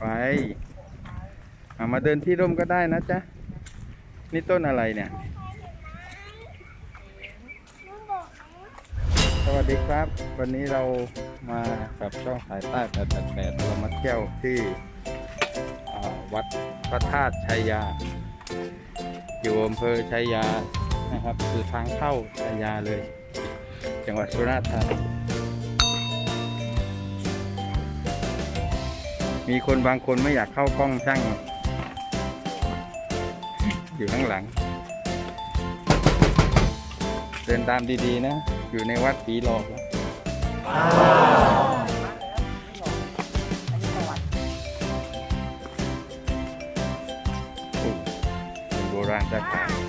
ไปเอามาเดินที่ร่มก็ได้นะจ๊ะ นี่ต้นอะไรเนี่ย สวัสดีครับ วันนี้เรามากับช่องสายใต้888เรามาเที่ยวที่วัดพระธาตุชัยยา อยู่อำเภอชัยยานะครับ คือทางเข้าชัยยาเลย จังหวัดสุราษฎร์ธานี มีคนบางคนไม่อยากเข้ากล้องช่าง อยู่ข้างหลัง เดินตามดีๆนะ อยู่ในวัดผีหลอกแล้วโอ้เป็นโบราณสถาน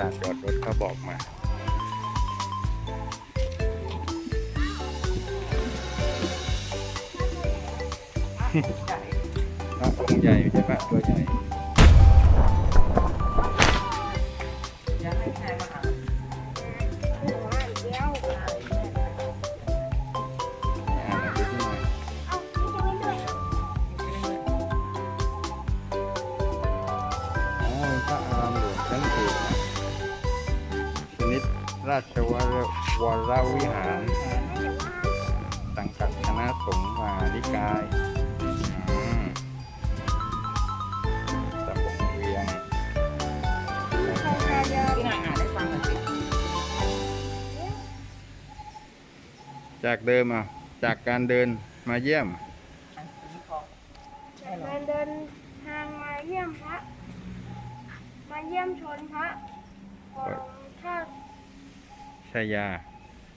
ลานจอดรถเขาบอกมาพระองค์ใหญ่ไม่ใช่พระตัวใหญ่ ราชวรวรวิหาร สังกัดคณะสงฆ์มหานิกายอืมตำบลเวียงพี่นายอ่านให้ฟังหน่อยสิจากเดิมอะจากการเดินมาเยี่ยม การเดินทางมาเยี่ยมพระ มาเยี่ยมชนพระของท่า ชายา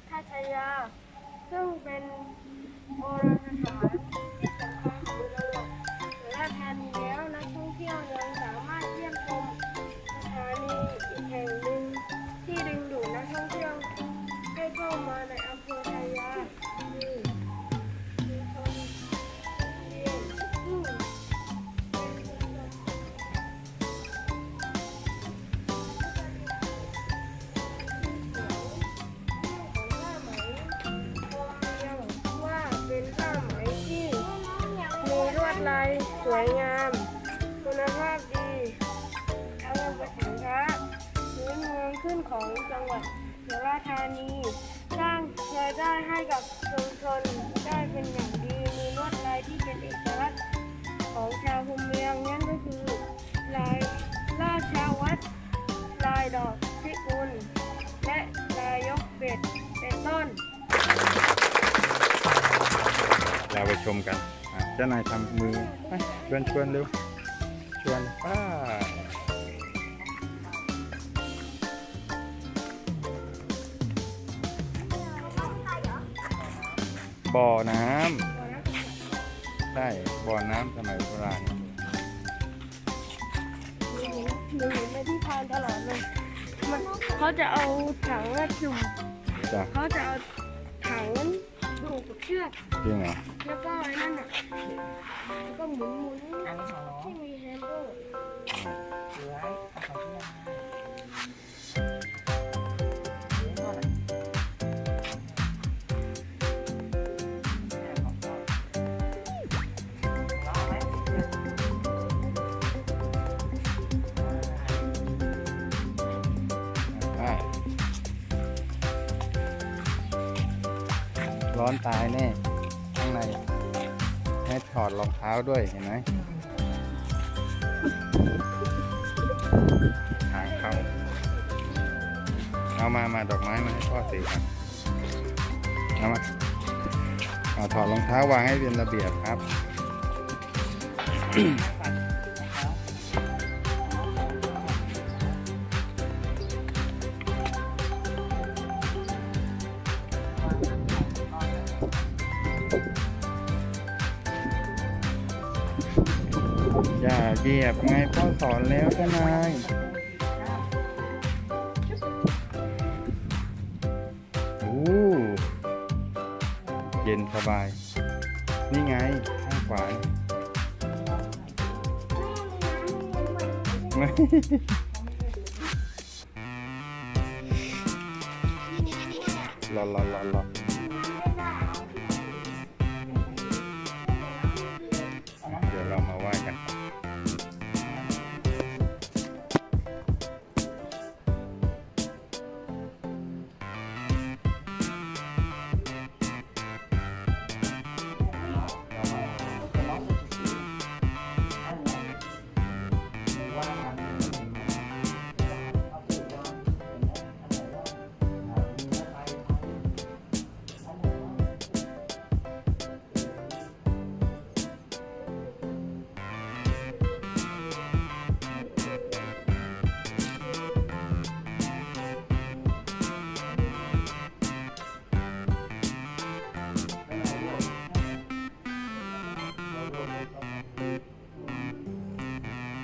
ท่าชายา ซึ่งเป็นโบร สวยงาม คุณภาพดีเอาไปสินค้าพื้นเมืองขึ้นของจังหวัดสุราษฎร์ธานีสร้างรายได้ให้กับชุมชนได้เป็นอย่างดีมีลวดลายที่เป็นเอกลักษณ์ของชาวภูมิเมืองนั่นก็คือลายราชาวัตรลายดอกพิกุลและลายยกเป็ดเป็นต้น เราไปชมกัน เจ้านายทำมือไปชวนชวนเร็ว ชวนป้าบ่อน้ำใช่บ่อน้ำสมัยโบราณหนูหนูเห็นในที่ทานตลอดเลย มันเขาจะเอาถังอะจุ่มจ้ะเขาจะเอาถังนั้นผู กกับเชือก จริงเหรอแล้วก็ไอ้นั่นอะแล้วก็หมุนหมุนอันนี้ของน้องที่มีแฮนเดิลเหลือให้เอาของพี่นา ร้อนตายแน่ ข้างในให้ถอดรองเท้าด้วยเห็นไหมทางเข้าเอามามาดอกไม้มาให้พ่อสีครับเอามาเอาถอดรองเท้าวางให้เป็นระเบียบครับ อย่าเหยียบไงพ่อสอนแล้วเจ้านายโอ้เย็นสบาย นี่ไงข้างขวาไม่รอรอรอรอ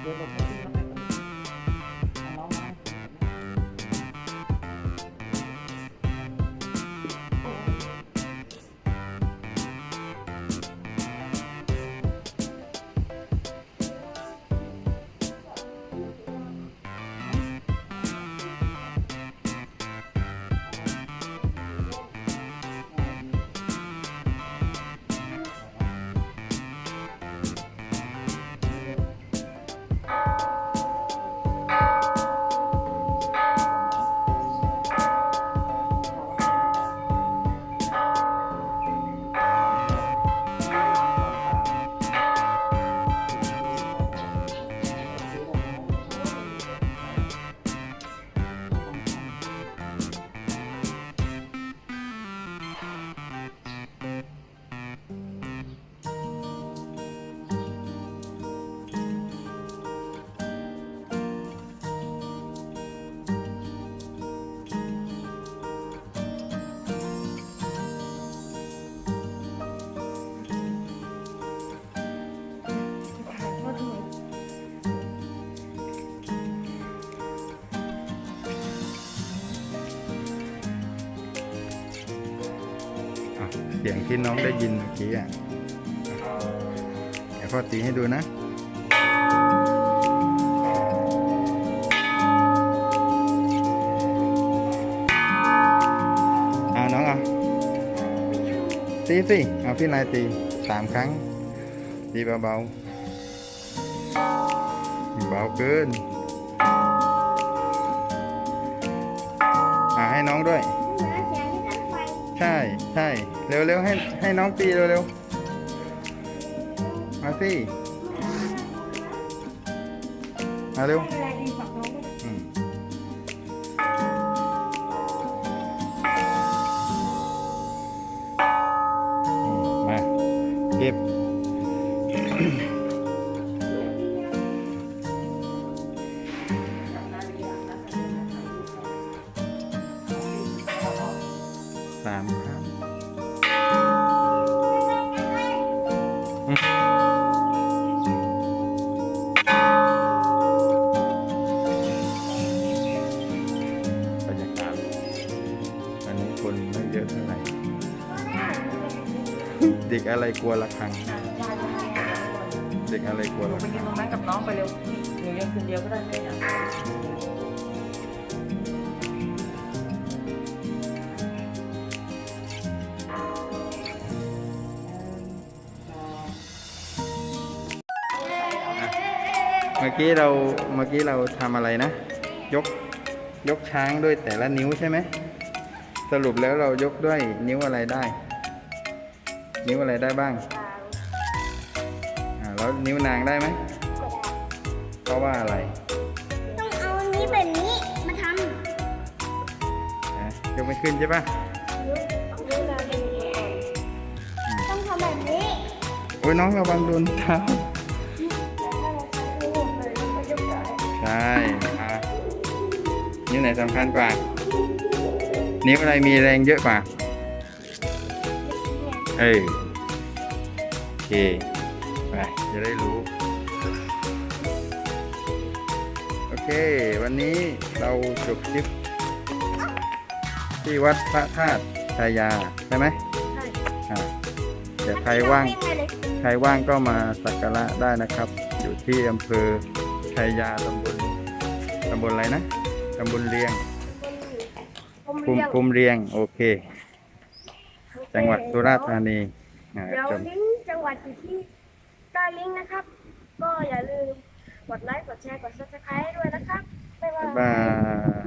อ่ เสียงที่น้องได้ยินเมื่อกี้อะเดี๋ยวพ่อตีให้ดูนะเอาน้องเอาตีสิเอาพี่นายตีสามครั้ง ตีเบาๆเบาเกินอ่าให้น้องด้วย ใช่ใช่เร็วเร็วให้ให้น้องตีเร็วเร็วมาสิมาเร็วมอืมมาเก็บ กอะไรกลัวระฆัง เด็กอะไรกลัวหนูระไปฆังยืนตรงนั้นกับน้องไปเร็วหนูยังคนเดียวก็ได้เลยอะเมื่อกี้เราเมื่อกี้เราทำอะไรนะ ยกยกช้างด้วยแต่ละนิ้วใช่ไหมสรุปแล้วเรายกด้วยนิ้วอะไรได้ นิ้วอะไรได้บ้างอ่าแล้วนิ้วนางได้ไหมเพราะว่าอะไรต้องเอาอันนี้แบบนี้มาทอะยกไม่ขึ้นใช่ปะำนิ้วนางเป็นอย่างนี้ต้องทำแบบนี้โอ้ยน้องระวังโดนเท้าแต่ถ้าเราใช้นิ้วมันก็จะเกิดใช่อะนิ้วไหนสำคัญกว่า นิ้วอะไรมีแรงเยอะกว่า เออโอเคไปจะได้รู้เค วันนี้เราจบคลิป ที่วัดพระธาตุชายา ใช่ไหมใช่อ่าเดี๋ยวใครว่าง ใครว่างก็มาสักการะได้นะครับ อยู่ที่อำเภอชัยยาตำบลตำบลอะไรนะตำบลเลียงผมภูมิเรียกภูมิเรียง โอเค จังหวัดสุราษฎร์ธานีอ่าเดี๋ยวจบลิงก์จังหวัดอยู่ที่ใต้ลิงก์นะครับ ก็อย่าลืมกดไลค์กดแชร์กด subscribe ให้ด้วยนะครับ บ๊ายบาบ๊ายยบาย